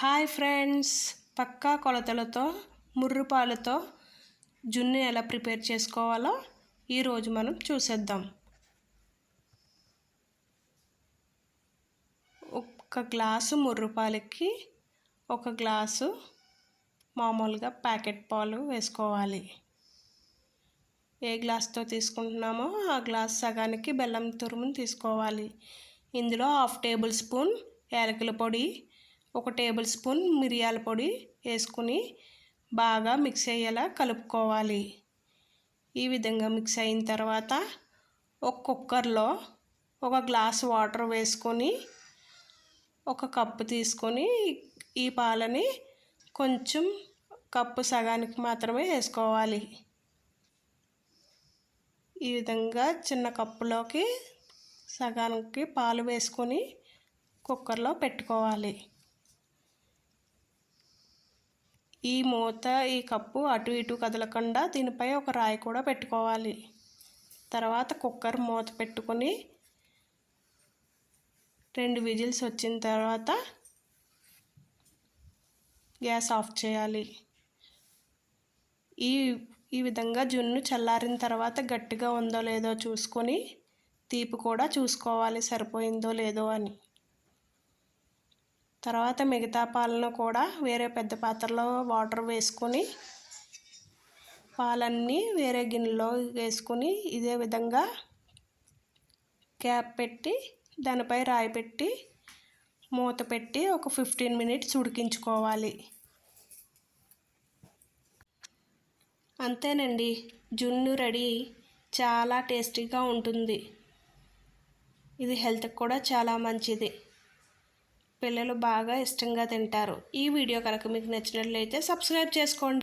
Hi friends. పక్కా కొలతలతో ముర్రుపాలతో జున్ను ఎలా ప్రిపేర్ చేసుకోవాలో ఈరోజు మనం చూసేద్దాం. ఒక గ్లాసు ముర్రుపాలకి ఒక గ్లాసు మామూలుగా ప్యాకెట్ పాలు వేసుకోవాలి. ఏ గ్లాస్తో తీసుకుంటున్నామో ఆ గ్లాస్ సగానికి బెల్లం తురుముని తీసుకోవాలి. ఇందులో హాఫ్ టేబుల్ స్పూన్ యాలకుల పొడి ఒక టేబుల్ స్పూన్ మిరియాల పొడి వేసుకుని బాగా మిక్స్ అయ్యేలా కలుపుకోవాలి. ఈ విధంగా మిక్స్ అయిన తర్వాత ఒక కుక్కర్లో ఒక గ్లాస్ వాటర్ వేసుకొని ఒక కప్పు తీసుకొని ఈ పాలని కొంచెం కప్పు సగానికి మాత్రమే వేసుకోవాలి. ఈ విధంగా చిన్న కప్పులోకి సగానికి పాలు వేసుకొని కుక్కర్లో పెట్టుకోవాలి. ఈ మూత ఈ కప్పు అటు ఇటు కదలకుండా దీనిపై ఒక రాయి కూడా పెట్టుకోవాలి. తర్వాత కుక్కర్ మూత పెట్టుకొని రెండు విజిల్స్ వచ్చిన తర్వాత గ్యాస్ ఆఫ్ చేయాలి. ఈ ఈ విధంగా జున్ను చల్లారిన తర్వాత గట్టిగా ఉందో లేదో చూసుకొని తీపి కూడా చూసుకోవాలి. సరిపోయిందో లేదో అని. తర్వాత మిగతా పాలను కూడా వేరే పెద్ద పాత్రలో వాటర్ వేసుకొని పాలన్నీ వేరే గిన్నెలో వేసుకొని ఇదే విధంగా క్యాప్ పెట్టి దానిపై రాయి పెట్టి మూత పెట్టి ఒక ఫిఫ్టీన్ మినిట్స్ ఉడికించుకోవాలి. అంతేనండి జున్ను రెడీ చాలా టేస్టీగా ఉంటుంది. ఇది హెల్త్కి కూడా చాలా మంచిది. పిల్లలు బాగా ఇష్టంగా తింటారు. ఈ వీడియో కనుక మీకు నచ్చినట్లయితే సబ్స్క్రైబ్ చేసుకోండి.